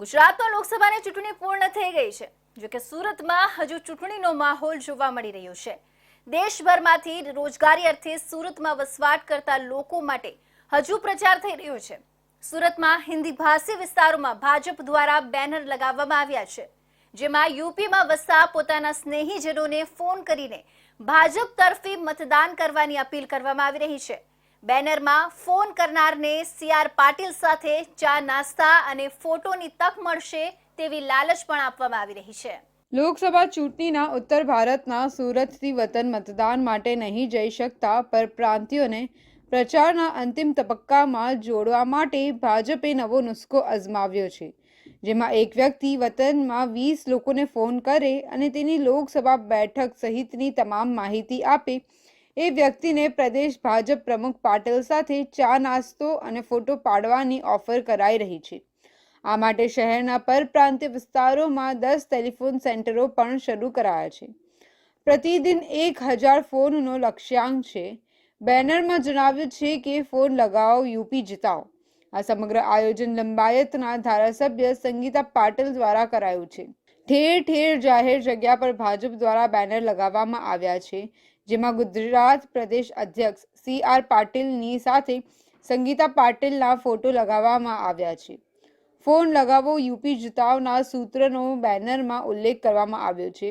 ગુજરાતમાં લોકસભાની ચૂંટણી પૂર્ણ થઈ ગઈ છે. જોકે સુરતમાં હજુ ચૂંટણીનો માહોલ જોવા મળી રહ્યો છે. દેશભરમાંથી રોજગારી અર્થે સુરતમાં વસવાટ કરતા લોકો માટે હજુ પ્રચાર થઈ રહ્યો છે. સુરતમાં હિન્દી ભાષી વિસ્તારોમાં ભાજપ દ્વારા બેનર લગાવવામાં આવ્યા છે. જેમાં યુપીમાં વસતા પોતાના સ્નેહીજનોને ફોન કરીને ભાજપ તરફી મતદાન કરવાની અપીલ કરવામાં આવી રહી છે. બેનરમાં ફોન કરનારને સીઆર પાટીલ સાથે ચા નાસ્તા અને ફોટોની તક મળશે તેવી લાલચ પણ આપવામાં આવી રહી છે. લોકસભા ચૂંટણીના ઉત્તર ભારતના સુરતથી વતન મતદાન માટે નહીં જઈ શકતા પરપ્રાંતિયોને પ્રચારના અંતિમ તબક્કામાં જોડવા માટે ભાજપે નવો નુસ્ખો અજમાવ્યો છે, જેમાં એક વ્યક્તિ વતનમાં વીસ લોકોને ફોન કરે અને તેની લોકસભા બેઠક સહિતની તમામ માહિતી આપે એ વ્યક્તિને પ્રદેશ ભાજપ પ્રમુખ પાટિલ સાથે ચા નાસ્તો અને ફોટો પાડવાની ઓફર કરાઈ રહી છે. આ માટે શહેરના પરપ્રાંતીય વિસ્તારોમાં દસ ટેલિફોન સેન્ટરો પણ શરૂ કરાયા છે. પ્રતિદિન એક હજાર ફોનનો લક્ષ્યાંક છે. બેનરમાં જણાવ્યું છે કે ફોન લગાવો, યુપી જીતાઓ. આ સમગ્ર આયોજન લંબાયતના ધારાસભ્ય સંગીતા પાટીલ દ્વારા કરાયું છે. ઠેર ઠેર જાહેર જગ્યા પર ભાજપ દ્વારા બેનર લગાવવામાં આવ્યા છે. જેમાં ગુજરાત પ્રદેશ અધ્યક્ષ સી આર પાટીલની સાથે સંગીતા પાટીલના ફોટો લગાવવામાં આવ્યા છે. ફોન લગાવો યુપી જીતાવના સૂત્રનો બેનરમાં ઉલ્લેખ કરવામાં આવ્યો છે.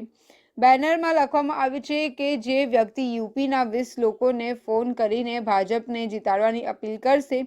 બેનરમાં લખવામાં આવ્યું છે કે જે વ્યક્તિ યુપીના વીસ લોકોને ફોન કરીને ભાજપને જીતાડવાની અપીલ કરશે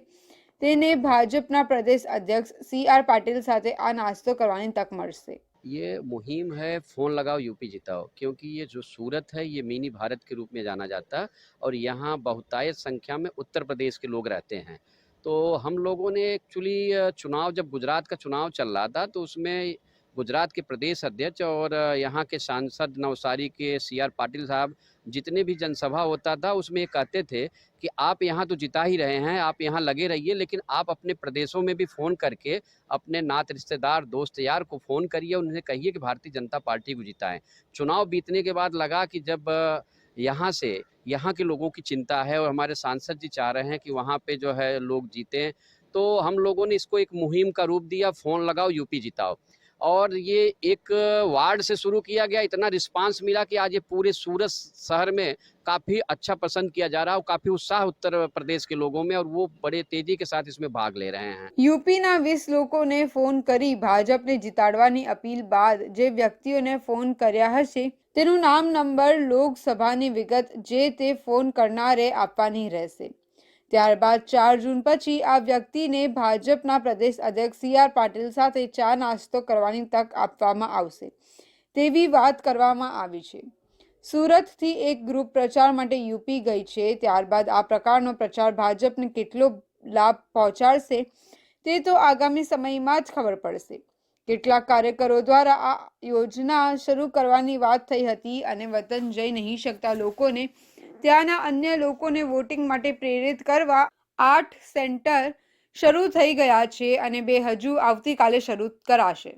તેને ભાજપના પ્રદેશ અધ્યક્ષ સી આર પાટીલ સાથે આ નાસ્તો કરવાની તક મળશે ये मुहिम है फ़ोन लगाओ यूपी जिताओ क्योंकि ये जो सूरत है ये मिनी भारत के रूप में जाना जाता है और यहाँ बहुतायत संख्या में उत्तर प्रदेश के लोग रहते हैं तो हम लोगों ने एक्चुअली चुनाव जब गुजरात का चुनाव चल रहा था तो उसमें गुजरात के प्रदेश अध्यक्ष और यहाँ के सांसद नवसारी के सी आर पाटिल साहब, जितने भी जनसभा होता था, उसमें ये कहते थे कि आप यहाँ तो जिता ही रहे हैं, आप यहाँ लगे रहिए, लेकिन आप अपने प्रदेशों में भी फ़ोन करके अपने नात रिश्तेदार, दोस्त यार को फ़ोन करिए उन्हें कहिए कि भारतीय जनता पार्टी को जिताएँ। चुनाव बीतने के बाद लगा कि जब यहाँ से, यहाँ के लोगों की चिंता है और हमारे सांसद जी चाह रहे हैं कि वहाँ पे जो है लोग जीतें तो हम लोगों ने इसको एक मुहिम का रूप दिया, फ़ोन लगाओ, यूपी जिताओ। और ये एक वार्ड से शुरू किया गया इतना रिस्पांस मिला कि आज ये पूरे सूरत शहर में काफ़ी अच्छा पसंद किया जा रहा है और काफ़ी उत्साह उत्तर प्रदेश के लोगों में और वो बड़े तेज़ी के साथ इसमें भाग ले रहे हैं યુપીના વીસ લોકોને ફોન કરી ભાજપને જીતાડવાની અપીલ બાદ જે વ્યક્તિઓને ફોન કર્યા હશે તેનું નામ નંબર લોકસભાની વિગત જે તે ફોન કરનારે આપવાની રહેશે ત્યારબાદ ચાર જૂન પછી આ વ્યક્તિને ભાજપના પ્રદેશ અધ્યક્ષ સી આર પાટીલ સાથે ચા નાસ્તો કરવાની તક આપવામાં આવશે તેવી વાત કરવામાં આવી છે. સુરતથી એક ગ્રુપ પ્રચાર માટે યુપી ગઈ છે. ત્યારબાદ આ પ્રકારનો પ્રચાર ભાજપને કેટલો લાભ પહોંચાડશે તે તો આગામી સમયમાં જ ખબર પડશે. કેટલાક કાર્યકરો દ્વારા આ યોજના શરૂ કરવાની વાત થઈ હતી અને વતન જઈ નહીં શકતા લોકોને ત્યાંના અન્ય લોકોને વોટિંગ માટે પ્રેરિત કરવા આઠ સેન્ટર શરૂ થઈ ગયા છે અને બે હજુ આવતીકાલે શરૂ કરાશે.